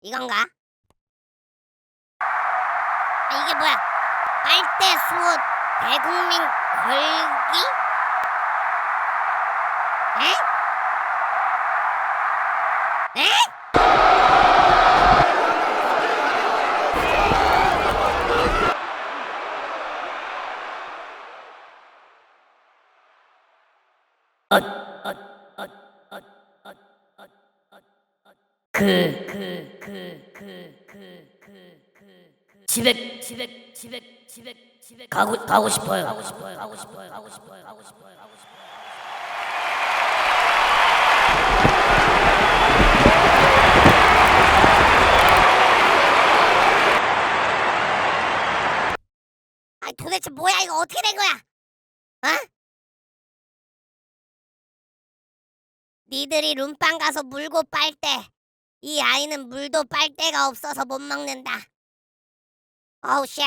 이건가? 아, 이게 뭐야? 빨대 수호 대국민 걸기? 에? 에? 그, 그, 그, 그, 그, 그, 그, 집에, 집에, 집에, 집에, 집에 가고, 가고 싶어요. 가고 싶어요. 가고 싶어요. 가고 싶어요. 가고 싶어요. 가고 싶어요. 아 도대체 뭐야 이거 어떻게 된 거야? 어? 니들이 룸빵 가서 물고 빨대. 이 아이는 물도 빨대가 없어서 못 먹는다. 어우 쉣.